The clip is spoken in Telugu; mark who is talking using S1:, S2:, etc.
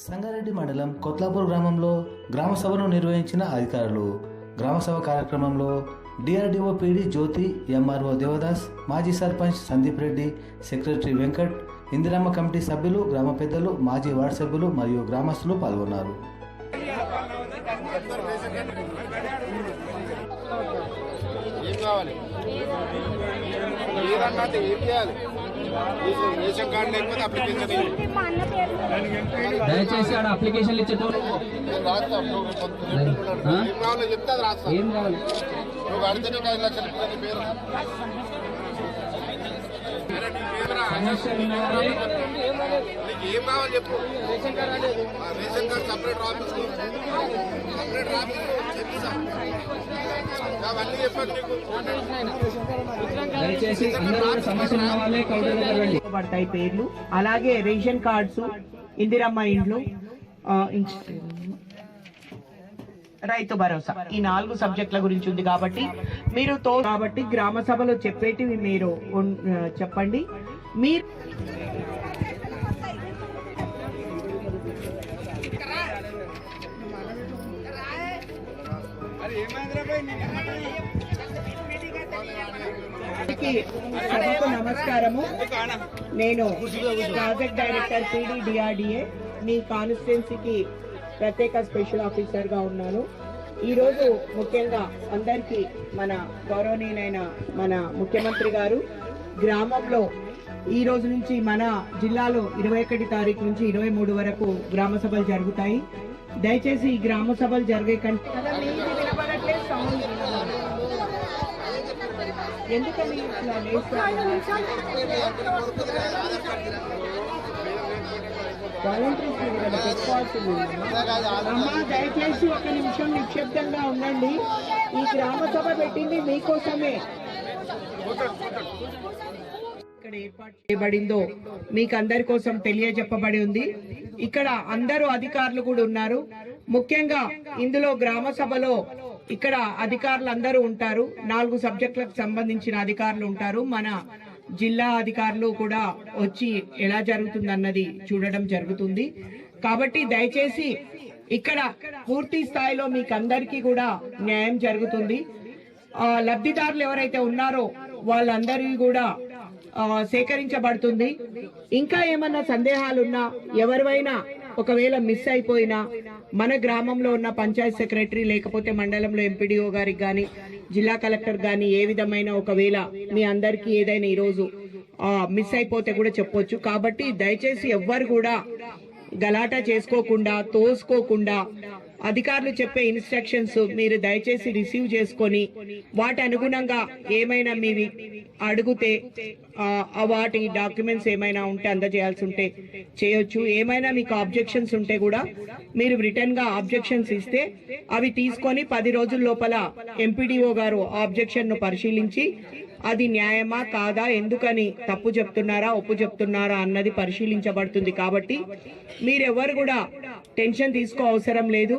S1: సంగారెడ్డి మండలం కొత్లాపూర్ గ్రామంలో గ్రామ సభను నిర్వహించిన అధికారులు. గ్రామ సభ కార్యక్రమంలో DRDO PD Jyothi MRO Devadas మాజీ సర్పంచ్ సందీప్ రెడ్డి సెక్రటరీ వెంకట్ ఇందిరమ్మ కమిటీ సభ్యులు గ్రామ పెద్దలు మాజీ వార్డు సభ్యులు మరియు గ్రామస్తులు పాల్గొన్నారు.
S2: ఏం కావాలి?
S3: దయచేసి ఆడ అప్లికేషన్లు ఆ?
S2: ఏం కావాలో? రాస్తా
S3: ఏం కావాలి?
S2: చెప్పు. రేషన్ కార్డు సపరేట్ రాపించు సపరేట్ రాపించు
S3: దయచేసి అందరూ సమస్యలు కౌంటర్
S4: పడతాయి పేర్లు. అలాగే రేషన్ కార్డ్స్ ఇందిరమ్మ ఇండ్లు రైతు భరోసా. ఈ నాలుగు సబ్జెక్టుల గురించి ఉంది కాబట్టి మీరు తో కాబట్టి గ్రామ సభలో చెప్పేటివి మీరు చెప్పండి. మీరు సభకు నమస్కారము. నేను ప్రాజెక్ట్ డైరెక్టర్ పీడీడిఆర్డిఏ మీ కాన్స్టిట్యున్సీకి ప్రత్యేక స్పెషల్ ఆఫీసర్గా ఉన్నాను. ఈ రోజు ముఖ్యంగా అందరికీ మన గౌరవనీయులైన మన ముఖ్యమంత్రి గారు గ్రామంలో ఈ రోజు నుంచి మన జిల్లాలో ఇరవై ఒకటి తారీఖు నుంచి ఇరవై మూడు వరకు గ్రామ సభలు జరుగుతాయి. దయచేసి ఈ గ్రామ సభలు జరిగే కంటే ఎందుకని ఇట్లా అమ్మా. దయచేసి ఒక నిమిషం నిక్షిప్తంగా ఉండండి. ఈ గ్రామ సభ పెట్టింది మీకోసమే. ఇక్కడ ఏర్పాటు చేయబడిందో మీకు అందరి కోసం తెలియజెప్పబడి ఉంది. ఇక్కడ అందరూ అధికారులు కూడా ఉన్నారు. ముఖ్యంగా ఇందులో గ్రామ సభలో ఇక్కడ అధికారులు అందరూ ఉంటారు. నాలుగు సబ్జెక్టులకు సంబంధించిన అధికారులు ఉంటారు. మన జిల్లా అధికారులు కూడా వచ్చి ఎలా జరుగుతుందన్నది చూడడం జరుగుతుంది. కాబట్టి దయచేసి ఇక్కడ పూర్తి స్థాయిలో మీకు అందరికీ కూడా న్యాయం జరుగుతుంది. ఆ, లబ్ధిదారులు ఎవరైతే ఉన్నారో వాళ్ళందరికీ కూడా సేకరించబడుతుంది. ఇంకా ఏమన్నా సందేహాలున్నా ఎవరివైనా ఒకవేళ మిస్ అయిపోయినా మన గ్రామంలో ఉన్న పంచాయత్ సెక్రటరీ లేకపోతే మండలంలో ఎంపీడీఓ గారికి కానీ జిల్లా కలెక్టర్ కానీ ఏ విధమైన ఒకవేళ మీ అందరికీ ఏదైనా ఈరోజు మిస్ అయిపోతే కూడా చెప్పొచ్చు. కాబట్టి దయచేసి ఎవ్వరు కూడా గలాటా చేసుకోకుండా తోసుకోకుండా అధికారులు చెప్పే ఇన్స్ట్రక్షన్స్ మీరు దయచేసి రిసీవ్ చేసుకొని వాటి అనుగుణంగా ఏమైనా మీవి అడిగితే వాటి డాక్యుమెంట్స్ ఏమైనా ఉంటే అందజేయాల్సి ఉంటే చేయొచ్చు. ఏమైనా మీకు ఆబ్జెక్షన్స్ ఉంటే కూడా మీరు రిటర్న్గా ఆబ్జెక్షన్స్ ఇస్తే అవి తీసుకొని పది రోజుల లోపల ఎంపీడీఓ గారు ఆబ్జెక్షన్ను పరిశీలించి అది న్యాయమా కాదా? ఎందుకని? తప్పు చెప్తున్నారా? ఒప్పు చెప్తున్నారా? అన్నది పరిశీలించబడుతుంది కాబట్టి మీరెవరు కూడా టెన్షన్ తీసుకో అవసరం లేదు.